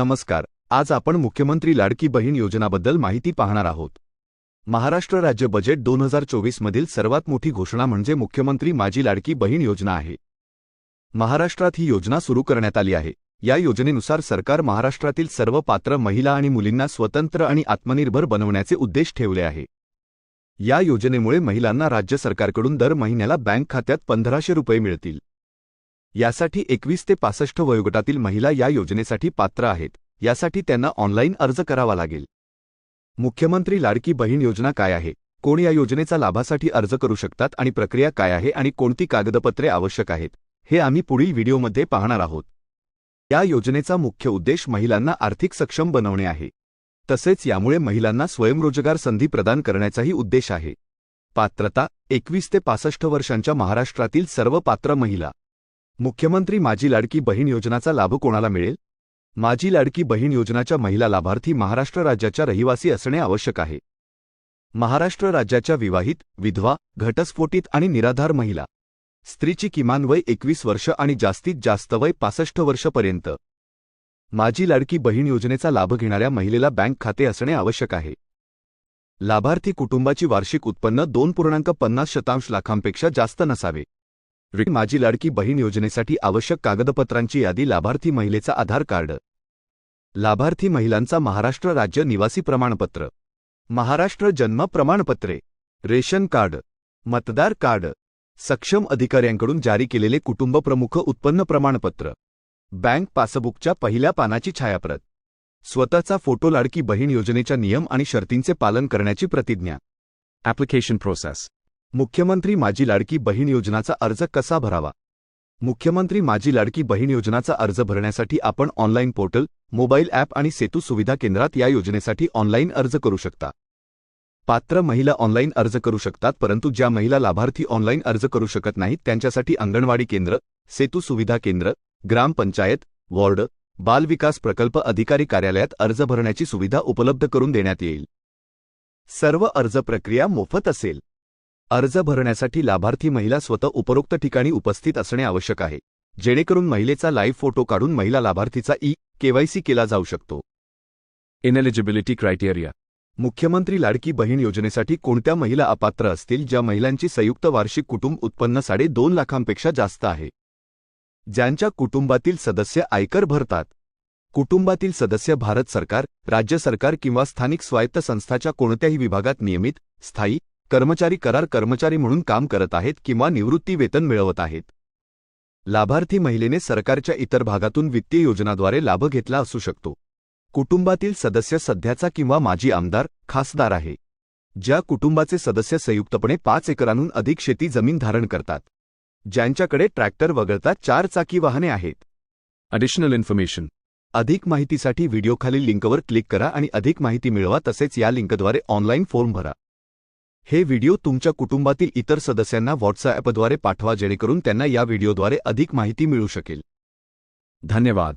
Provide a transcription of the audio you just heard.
नमस्कार. आज आपण मुख्यमंत्री लाडकी बहीण योजनाबद्दल माहिती पाहणार आहोत. महाराष्ट्र राज्य बजेट दोन हजार चोवीसमधील सर्वात मोठी घोषणा म्हणजे मुख्यमंत्री माझी लाडकी बहीण योजना आहे. महाराष्ट्रात ही योजना सुरू करण्यात आली आहे. या योजनेनुसार सरकार महाराष्ट्रातील सर्व पात्र महिला आणि मुलींना स्वतंत्र आणि आत्मनिर्भर बनवण्याचे उद्देश ठेवले आहे. या योजनेमुळे महिलांना राज्य सरकारकडून दर महिन्याला बँक खात्यात पंधराशे रुपये मिळतील. यासाठी एकवीस ते पासष्ट वयोगटातील महिला या योजनेसाठी पात्र आहेत. यासाठी त्यांना ऑनलाईन अर्ज करावा लागेल. मुख्यमंत्री लाडकी बहीण योजना काय आहे? कोण या योजनेचा लाभासाठी अर्ज करू शकतात आणि प्रक्रिया काय आहे आणि कोणती कागदपत्रे आवश्यक आहेत? हे आम्ही पुढील व्हिडिओमध्ये पाहणार आहोत. या योजनेचा मुख्य उद्देश महिलांना आर्थिक सक्षम बनवणे आहे. तसेच यामुळे महिलांना स्वयंरोजगार संधी प्रदान करण्याचाही उद्देश आहे. पात्रता एकवीस ते पासष्ट वर्षांच्या महाराष्ट्रातील सर्व पात्र महिला. मुख्यमंत्री माझी लाडकी बहीण योजनाचा लाभ कोणाला मिळेल? माझी लाडकी बहीण योजनाच्या महिला लाभार्थी महाराष्ट्र राज्याच्या रहिवासी असणे आवश्यक आहे. महाराष्ट्र राज्याच्या विवाहित विधवा घटस्फोटित आणि निराधार महिला. स्त्रीची किमान वय एकवीस वर्ष आणि जास्तीत जास्त वय पासष्ट वर्षपर्यंत. माझी लाडकी बहीण योजनेचा लाभ घेणाऱ्या महिलेला बँक खाते असणे आवश्यक आहे. लाभार्थी कुटुंबाची वार्षिक उत्पन्न दोन पूर्णांक पन्नास शतांश लाखांपेक्षा जास्त नसावे. माझी लाडकी बहीण योजनेसाठी आवश्यक कागदपत्रांची यादी लाभार्थी महिलेचा आधार कार्ड. लाभार्थी महिलांचा महाराष्ट्र राज्य निवासी प्रमाणपत्र. महाराष्ट्र जन्म प्रमाणपत्रे. Ration card. मतदार कार्ड. सक्षम अधिकाऱ्यांकडून जारी केलेले कुटुंब प्रमुख उत्पन्न प्रमाणपत्र. बँक पासबुकच्या पहिल्या पानाची छायाप्रत. स्वतःचा फोटो लाडकी बहीण योजनेच्या नियम आणि शर्तींचे पालन करण्याची प्रतिज्ञा. ॲप्लिकेशन प्रोसेस मुख्यमंत्री माझी लाडकी बहीण योजनाचा अर्ज कसा भरावा? मुख्यमंत्री माझी लाडकी बहीण योजनाचा अर्ज भरण्यासाठी आपण ऑनलाईन पोर्टल मोबाईल ॲप आणि सेतू सुविधा केंद्रात या योजनेसाठी ऑनलाईन अर्ज करू शकता. पात्र महिला ऑनलाईन अर्ज करू शकतात परंतु ज्या महिला लाभार्थी ऑनलाईन अर्ज करू शकत नाहीत त्यांच्यासाठी अंगणवाडी केंद्र सेतू सुविधा केंद्र ग्रामपंचायत वॉर्ड बाल विकास प्रकल्प अधिकारी कार्यालयात अर्ज भरण्याची सुविधा उपलब्ध करून देण्यात येईल. सर्व अर्ज प्रक्रिया मोफत असेल. अर्ज भरण्यासाठी लाभार्थी महिला स्वतः उपरोक्त ठिकाणी उपस्थित असणे आवश्यक आहे जेणेकरून महिलेचा लाईव्ह फोटो काढून महिला लाभार्थीचा ई केवायसी केला जाऊ शकतो. Ineligibility criteria. मुख्यमंत्री लाडकी बहीण योजनेसाठी कोणत्या महिला अपात्र असतील ज्या महिलांची संयुक्त वार्षिक कुटुंब उत्पन्न साडे दोन लाखांपेक्षा जास्त आहे? ज्यांच्या कुटुंबातील सदस्य आयकर भरतात? कुटुंबातील सदस्य भारत सरकार राज्य सरकार किंवा स्थानिक स्वायत्त संस्थाच्या कोणत्याही विभागात नियमित स्थायी कर्मचारी करार कर्मचारी म्हणून काम करत आहेत किंवा निवृत्ती वेतन मिळवत आहेत. लाभार्थी महिलेने सरकारच्या इतर भागातून वित्तीय योजनाद्वारे लाभ घेतला असू शकतो. कुटुंबातील सदस्य सध्याचा किंवा माजी आमदार खासदार आहे. ज्या कुटुंबाचे सदस्य संयुक्तपणे पाच एकरांहून अधिक शेती जमीन धारण करतात. ज्यांच्याकडे ट्रॅक्टर वगळता चार चाकी वाहने आहेत. Additional information. अधिक माहितीसाठी व्हिडिओखालील लिंकवर क्लिक करा आणि अधिक माहिती मिळवा तसेच या लिंकद्वारे ऑनलाईन फॉर्म भरा. हे व्हिडिओ तुमच्या कुटुंबातील इतर सदस्यांना व्हॉट्सॲपद्वारे पाठवा जेणेकरून त्यांना या व्हिडिओद्वारे अधिक माहिती मिळू शकेल. धन्यवाद.